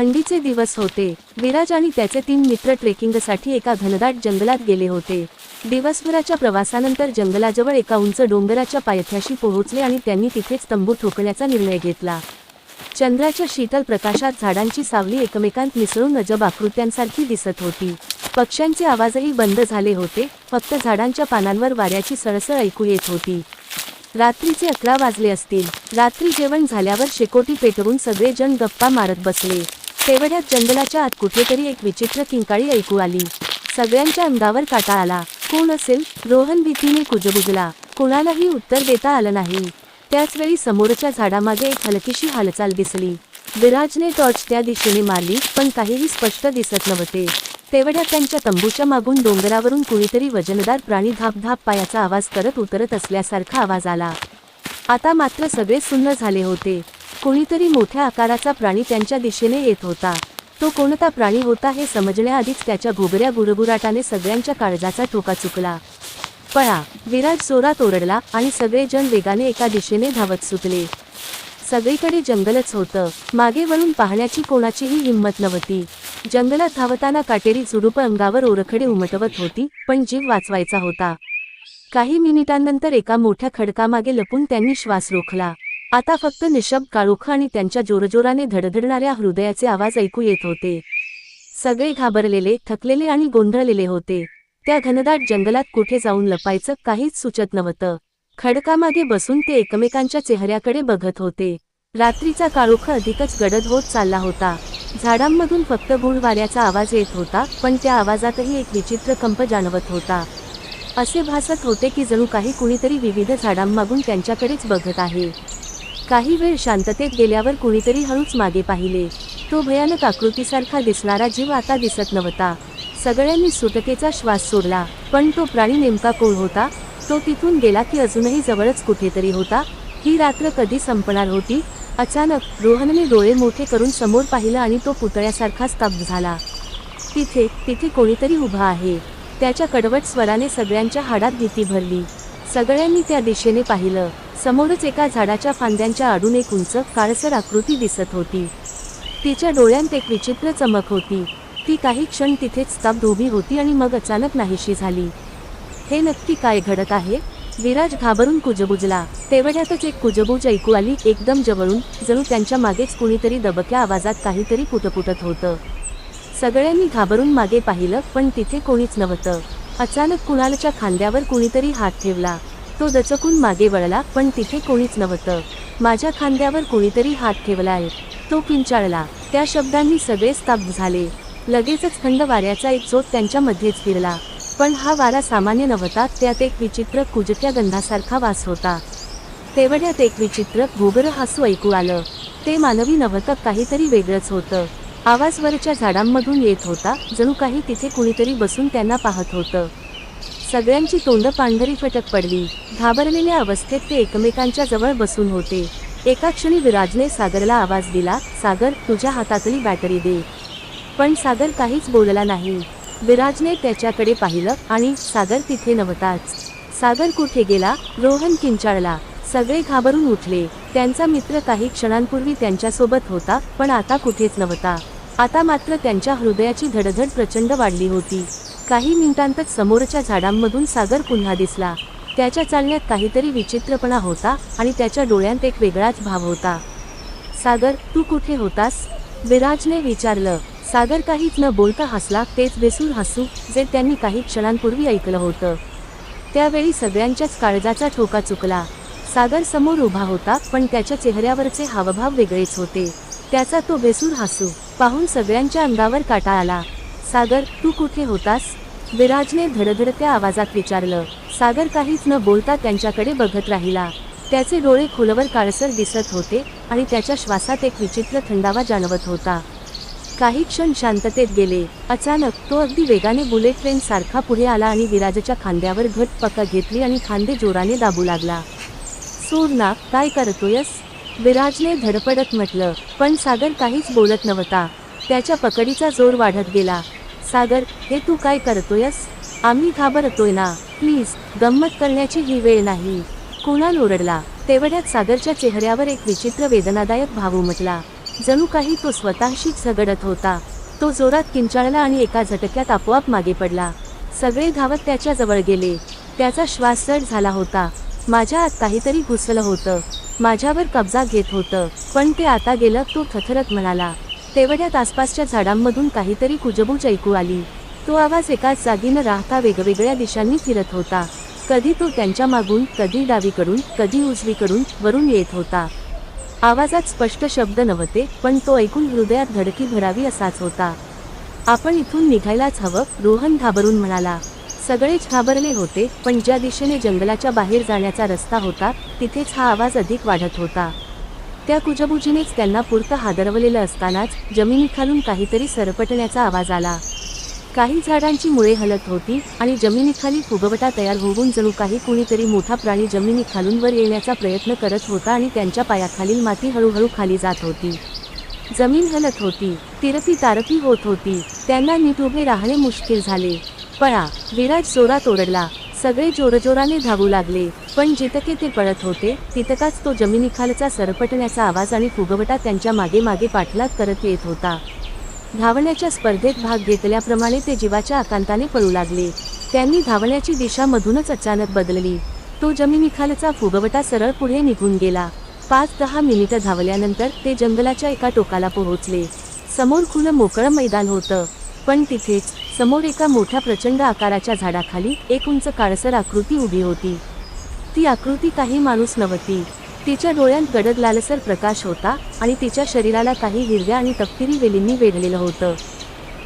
थंडीचे दिवस होते. विराज आणि त्याचे तीन मित्र ट्रेकिंगसाठी एका घनदाट जंगलात गेले होते. दिवसभराच्या प्रवासानंतर जंगलाजवळ एका उंच डोंगराच्या पायथ्याशी पोहोचले आणि त्यांनी तिथेच तंबू ठोकण्याचा निर्णय घेतला. चंद्राच्या शीतल प्रकाशात झाडांची सावली एकमेकांत मिसळून अजब आकृत्यांसारखी दिसत होती. पक्ष्यांचे आवाजही बंद झाले होते. फक्त झाडांच्या पानांवर वाऱ्याची सळसळ ऐकू येत होती. रात्रीचे अकरा वाजले असतील. रात्री जेवण झाल्यावर शेकोटी पेटवून सगळे जण गप्पा मारत बसले. तेवढ्यात जंगलाच्या आत कुठेतरी एक विचित्र किंकाळी ऐकू आली. सगळ्यांच्या अंगावर काटा आला. कोण असेल? रोहन भीतीने कुजबुजला. कोणालाही उत्तर देता आलं नाही. त्याचवेळी समोरच्या झाडामागे एक हलकीशी हालचाल दिसली. विराजने टॉर्च त्या दिशेने मारली पण काहीही स्पष्ट दिसत नव्हते. तेवढ्या त्यांच्या तंबूच्या मागून डोंगरावरून कुणीतरी वजनदार प्राणी धाप धाप पायाचा आवाज करत उतरत असल्यासारखा आवाज आला. आता मात्र सगळे सुन्न झाले होते. कोणीतरी मोठ्या आकाराचा प्राणी त्यांच्या दिशेने येत होता. तो कोणता प्राणी होता हे समजण्याआधीच त्याच्या घुगऱ्या गुरगुराटाने सगळ्यांच्या काळजाचा ठोका चुकला. पळा. विराज जोरात ओरडला आणि सगळेजण वेगाने एका दिशेने धावत सुटले. सगळीकडे जंगलच होतं. मागे वळून पाहण्याची कोणाचीही हिंमत नव्हती. जंगलात धावताना काटेरी झुडूप अंगावर ओरखडे उमटवत होती पण जीव वाचवायचा होता. काही मिनिटांनंतर एका मोठ्या खडकामागे लपून त्यांनी श्वास रोखला. आता फक्त निशब्द काळोख आणि त्यांच्या जोरजोराने धडधडणाऱ्या हृदयाचे आवाज ऐकू येत होते. सगळे घाबरलेले थकलेले आणि गोंधळलेले होते. त्या घनदाट जंगलात कुठे जाऊन लपायचं काहीच सुचत नव्हतं. खडकामागे बसून ते एकमेकांच्या चेहऱ्याकडे बघत होते. रात्रीचा काळोख अधिकच गडद होत चालला होता. झाडांमधून फक्त गुळ वाऱ्याचा आवाज येत होता पण त्या आवाजातही एक विचित्र कंप जाणवत होता. असे भासत होते की जणू काही कुणीतरी विविध झाडांमागून त्यांच्याकडेच बघत आहे. काही वेळ शांततेत गेल्यावर कुणीतरी हळूच मागे पाहिले. तो भयानक आकृतीसारखा दिसणारा जीव आता दिसत नव्हता. सगळ्यांनी सुटकेचा श्वास सोडला पण तो प्राणी नेमका कोण होता? तो तिथून गेला की अजूनही जवळच कुठेतरी होता? ही रात्र कधी संपणार होती? अचानक रोहनने डोळे मोठे करून समोर पाहिलं आणि तो पुतळ्यासारखा स्तब्ध झाला. तिथे तिथे कोणीतरी उभा आहे. त्याच्या कडवट स्वराने सगळ्यांच्या हाडात भीती भरली. सगळ्यांनी त्या दिशेने पाहिलं. समोरच एका झाडाच्या फांद्यांच्या आडून एक उंच काळसर आकृती दिसत होती. तिच्या डोळ्यांत एक विचित्र चमक होती. ती काही क्षण तिथेच स्तब्ध उभी होती आणि मग अचानक नाहीशी झाली. हे नक्की काय घडत आहे? विराज घाबरून कुजबुजला. तेवढ्यातच एक कुजबूज ऐकू आली एकदम जवळून जणू त्यांच्या मागेच कुणीतरी दबक्या आवाजात काहीतरी पुटपुटत होतं. सगळ्यांनी घाबरून मागे पाहिलं पण तिथे कोणीच नव्हतं. अचानक कुणालच्या खांद्यावर कुणीतरी हात ठेवला. तो दचकून मागे वळला पण तिथे कोणीच नव्हतं. माझ्या खांद्यावर कुणीतरी हात ठेवलाय तो किंचाळला. त्या शब्दांनी सगळे स्तब्ध झाले. लगेचच थंड वाऱ्याचा एक चोत त्यांच्यामध्येच फिरला. पण हा वारा सामान्य नव्हता त्यात एक विचित्र कुजट्या गंधासारखा वास होता. तेवढ्यात एक विचित्र घोगर हसू ऐकू आलं. ते मानवी नव्हतं काहीतरी वेगळंच होतं. आवाज वरच्या झाडांमधून येत होता जणू काही तिथे कुणीतरी बसून त्यांना पाहत होतं. सगळ्यांची तोंड पांढरी फटक पडली. घाबरलेल्या अवस्थेत ते एकमेकांच्या जवळ बसून होते. एका क्षणी विराजने सागरला आवाज दिला सागर तुझ्या हातातली बॅटरी दे. पण सागर काहीच बोलला नाही. विराजने त्याच्याकडे पाहिलं आणि सागर तिथे नव्हताच. सागर कुठे गेला? रोहन किंचाळला. सगळे घाबरून उठले. त्यांचा मित्र काही क्षणांपूर्वी त्यांच्यासोबत होता पण आता कुठेच नव्हता. आता मात्र त्यांच्या हृदयाची धडधड प्रचंड वाढली होती. काही मिनिटांतच समोरच्या झाडांमधून सागर पुन्हा दिसला. त्याच्या चालण्यात काहीतरी विचित्रपणा होता आणि त्याच्या डोळ्यांत एक वेगळाच भाव होता. सागर तू कुठे होतास? विराजने विचारलं. सागर काहीच न बोलता हसला तेच बेसूर हसू जे त्यांनी काही क्षणांपूर्वी ऐकलं होतं. त्यावेळी सगळ्यांच्याच काळजाचा ठोका चुकला. सागर समोर उभा होता पण त्याच्या चेहऱ्यावरचे हावभाव वेगळेच होते. त्याचा तो बेसूर हसू पाहून सगळ्यांच्या अंगावर काटा आला. सागर तू कुठे होतास? विराजने धडधडत्या आवाजात विचारलं सागर काहीच न बोलता त्यांच्याकडे बघत राहिला. त्याचे डोळे खोलवर काळसर दिसत होते आणि त्याच्या श्वासात एक विचित्र थंडावा जाणवत होता. काही क्षण शांततेत गेले. अचानक तो अगदी वेगाने बुलेट ट्रेन सारखा पुढे आला आणि विराजच्या खांद्यावर घट पका घेतली आणि खांदे जोराने दाबू लागला. सूरना काय करतोयस? विराजने धडपडत म्हटलं पण सागर काहीच बोलत नव्हता. त्याच्या पकडीचा जोर वाढत गेला. सागर हे तू काय करतोयस? आम्ही घाबरतोय ना. प्लीज गंमत करण्याची ही वेळ नाही. कुणाल ओरडला. तेवढ्यात सागरच्या चेहऱ्यावर एक विचित्र वेदनादायक भाव उमटला. जणू काही तो स्वतःशीच झगडत होता. तो जोरात किंचाळला आणि एका झटक्यात आपोआप मागे पडला. सगळे धावत त्याच्याजवळ गेले. त्याचा श्वास चढ झाला होता. माझ्या आत काहीतरी घुसलं होतं. माझ्यावर कब्जा घेत होतं. पण ते आता गेलं तो थथरत म्हणाला. तेवढ्यात आसपासच्या झाडांमधून काहीतरी कुजबूज ऐकू आली. तो आवाज एकाच जागी न राहता वेगवेगळ्या दिशांनी फिरत होता. कधी तो त्यांच्या मागून कधी डावीकडून कधी उजवीकडून वरून येत होता. आवाजात स्पष्ट शब्द नव्हते पण तो ऐकून हृदयात धडकी भरावी असाच होता. आपण इथून निघायलाच हवं रोहन घाबरून म्हणाला. सगळेच घाबरले होते पण ज्या दिशेने जंगलाच्या बाहेर जाण्याचा रस्ता होता तिथेच हा आवाज अधिक वाढत होता. त्या कुजबुजीनेच त्यांना पुरतं हादरवलेलं असतानाच जमिनीखालून काहीतरी सरपटण्याचा आवाज आला. काही झाडांची मुळे हलत होती आणि जमिनीखाली फुगवटा तयार होऊन जणू काही कुणीतरी मोठा प्राणी जमिनीखालून वर येण्याचा प्रयत्न करत होता आणि त्यांच्या पायाखालील माती हळूहळू खाली जात होती. जमीन हलत होती तिरपी तारपी होत होती त्यांना नीट उभे राहणे मुश्किल झाले. पळा विराट जोरात ओरडला सगळे जोरजोराने धावू लागले. पण जितके ते पळत होते तितकाच तो जमिनीखालचा सरपटण्याचा आवाज आणि फुगवटा त्यांच्या मागे मागे पाठलाग करत येत होता. धावण्याच्या स्पर्धेत भाग घेतल्याप्रमाणे ते जीवाच्या आकांताने पळू लागले. त्यांनी धावण्याची दिशा मधूनच अचानक बदलली. तो जमिनीखालचा फुगवटा सरळ पुढे निघून गेला. पाच दहा मिनिटं धावल्यानंतर ते जंगलाच्या एका टोकाला पोहोचले. समोर खुलं मोकळं मैदान होतं. पण तिथेच समोर एका मोठ्या प्रचंड आकाराच्या झाडाखाली एक उंच काळसर आकृती उभी होती. ती आकृती काही माणूस नव्हती. तिच्या डोळ्यात गडद लालसर प्रकाश होता आणि तिच्या शरीराला काही हिरव्या आणि तपकिरी वेलींनी वेढलेलं होतं.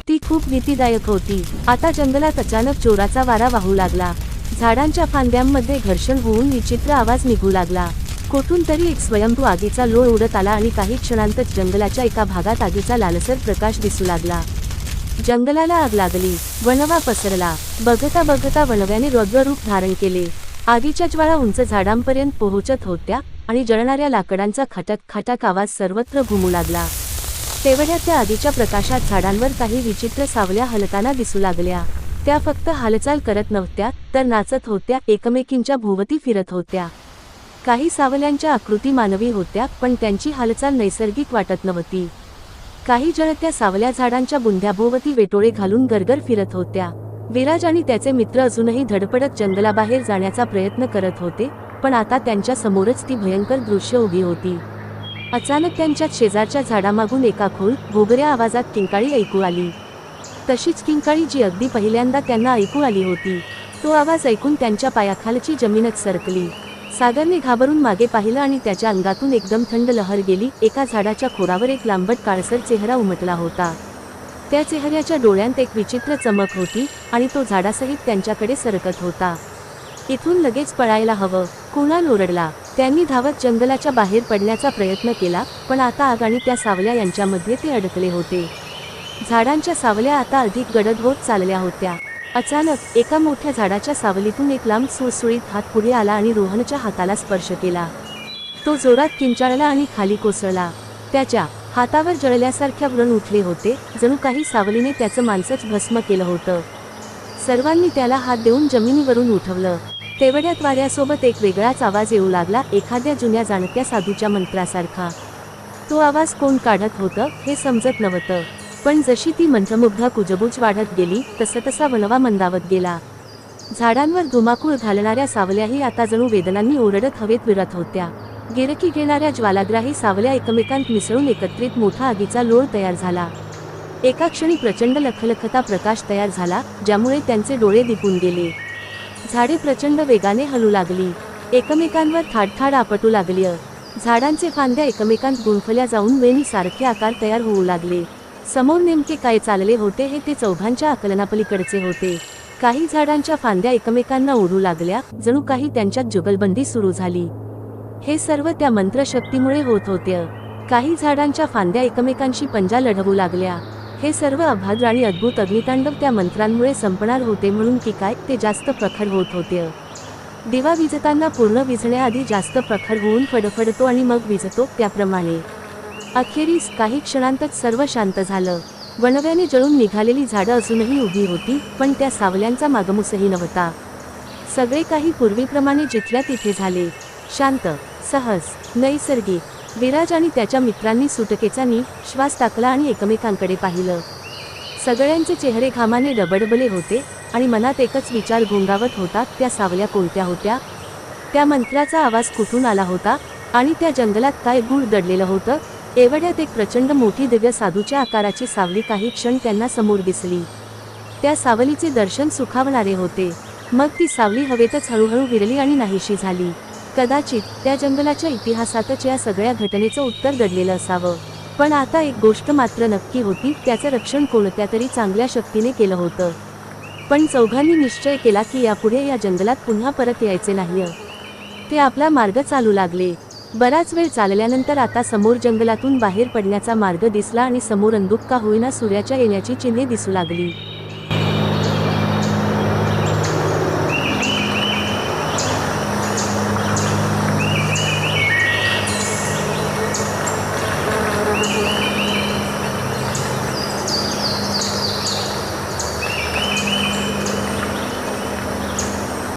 ती खूप भीतीदायक होती. आता जंगलात अचानक चोराचा वारा वाहू लागला. झाडांच्या फांद्यांमध्ये घर्षण होऊन विचित्र आवाज निघू लागला. कोठून तरी एक स्वयंभू आगीचा लोळ उडत आला आणि काही क्षणांतच जंगलाच्या एका भागात आगीचा लालसर प्रकाश दिसू लागला. जंगलाला आग लागली. वणवा पसरला. बघता बघता वणव्याने रौद्र रूप धारण केले. आगीच्या ज्वाळा उंच झाडांपर्यंत पोहोचत होत्या आणि जळणाऱ्या लाकडांचा खटक खटक आवाज सर्वत्र घुमू लागला. तेवढ्या त्या आगीच्या प्रकाशात झाडांवर काही विचित्र सावल्या हलताना दिसू लागल्या. त्या फक्त हालचाल करत नव्हत्या तर नाचत होत्या एकमेकींच्या भोवती फिरत होत्या. काही सावल्यांच्या आकृती मानवी होत्या पण त्यांची हालचाल नैसर्गिक वाटत नव्हती. काही जळत्या सावल्या झाडांच्या बुंध्याभोवती वेटोळे घालून गरगर फिरत होत्या. विराज आणि त्याचे मित्र अजूनही धडपडत जंगलाबाहेर जाण्याचा प्रयत्न करत होते पण आता त्यांच्या समोरच ती भयंकर दृश्य उभी होती. अचानक त्यांच्या शेजारच्या झाडामागून एका खोल घोगऱ्या आवाजात किंकाळी ऐकू आली. तशीच किंकाळी जी अगदी पहिल्यांदा त्यांना ऐकू आली होती तो आवाज ऐकून त्यांच्या पायाखालची जमीनच सरकली. सागरने घाबरून मागे पाहिलं आणि त्याच्या अंगातून एकदम थंड लहर गेली एका झाडाच्या खोरावर एक लांबट काळसर चेहरा उमटला होता. त्या चेहऱ्याच्या डोळ्यांत एक विचित्र चमक होती आणि तो झाडासहित त्यांच्याकडे सरकत होता. इथून लगेच पळायला हवं. कुणाल ओरडला. त्यांनी धावत जंगलाच्या बाहेर पडण्याचा प्रयत्न केला पण आता आग आणि त्या सावल्या यांच्यामध्ये ते अडकले होते. झाडांच्या सावल्या आता अधिक गडद होत चालल्या होत्या. अचानक एका मोठ्या झाडाच्या सावलीतून एक लांब सुळसुळीत हात पुढे आला आणि रोहनच्या हाताला स्पर्श केला. तो जोरात किंचाळला आणि खाली कोसळला. त्याच्या हातावर जळल्यासारख्या व्रण उठले होते. जणू काही सावलीने त्याचं माणसंच भस्म केलं होतं. सर्वांनी त्याला हात देऊन जमिनीवरून उठवलं. तेवढ्यात वाऱ्यासोबत एक वेगळाच आवाज येऊ लागला एखाद्या जुन्या जाणत्या साधूच्या मंत्रासारखा. तो आवाज कोण काढत होतं हे समजत नव्हतं. पण जशी ती मंत्रमुग्ध कुजबूज वाढत गेली तसतसा वणवा मंदावत गेला. झाडांवर धुमाकूळ घालणाऱ्या सावल्याही आता जणू वेदनांनी ओरडत हवेत विरत होत्या. गिरकी घेणाऱ्या ज्वालाग्राही सावल्या एकमेकांत मिसळून एकत्रित मोठा आगीचा लोळ तयार झाला. एका क्षणी प्रचंड लखलखता प्रकाश तयार झाला ज्यामुळे त्यांचे डोळे दिपून गेले. झाडे प्रचंड वेगाने हलू लागली. एकमेकांवर थाडथाड आपटू लागली. झाडांचे फांद्या एकमेकांत गुंफल्या जाऊन वेणी सारखे आकार तयार होऊ लागले. समोर नेमके काय चालले होते हे ते चौघांच्या आकलनापलीकडचे होते. काही झाडांच्या फांद्या एकमेकांना ओढू लागल्या जणू काही त्यांच्यात जुगलबंदी सुरू झाली. हे सर्व त्या मंत्रशक्तीमुळे होत होते. काही झाडांच्या फांद्या एकमेकांशी पंजा लढवू लागल्या. हे सर्व अभाद्र आणि अद्भुत अग्नितांडव त्या मंत्रांमुळे संपणार होते म्हणून की काय ते जास्त प्रखर होत होते. दिवा विजताना पूर्ण विजण्याआधी जास्त प्रखर होऊन फडफडतो आणि मग विजतो त्याप्रमाणे. अखेरीस काही क्षणांतच सर्व शांत झालं. वणव्याने जळून निघालेली झाडं अजूनही उभी होती पण त्या सावल्यांचा मागमूसही नव्हता. सगळे काही पूर्वीप्रमाणे जिथल्या तिथे झाले. शांत सहज नैसर्गिक विराज आणि त्याच्या मित्रांनी सुटकेचा नी श्वास टाकला आणि एकमेकांकडे पाहिलं. सगळ्यांचे चेहरे घामाने डबडबले होते आणि मनात एकच विचार घोंगावत होता त्या सावल्या कोणत्या होत्या? त्या मंत्राचा आवाज कुठून आला होता आणि त्या जंगलात काय गुळ दडलेलं होतं? एवढ्यात एक प्रचंड मोठी दिव्य साधूच्या आकाराची सावली काही क्षण त्यांना समोर दिसली. त्या सावलीचे दर्शन सुखावणारे होते. मग ती सावली हवेतच हळूहळू विरली आणि नाहीशी झाली. कदाचित त्या जंगलाच्या इतिहासातच या सगळ्या घटनेचं उत्तर दडलेलं असावं. पण आता एक गोष्ट मात्र नक्की होती त्याचं रक्षण कोणत्या तरी चांगल्या शक्तीने केलं होतं. पण चौघांनी निश्चय केला की यापुढे या जंगलात पुन्हा परत यायचे नाही ते आपला मार्ग चालू लागले. बराच वेळ चालल्यानंतर आता समोर जंगलातून बाहेर पडण्याचा मार्ग दिसला आणि समोर अंधुक का होईना सूर्याच्या येण्याची चिन्हे दिसू लागली.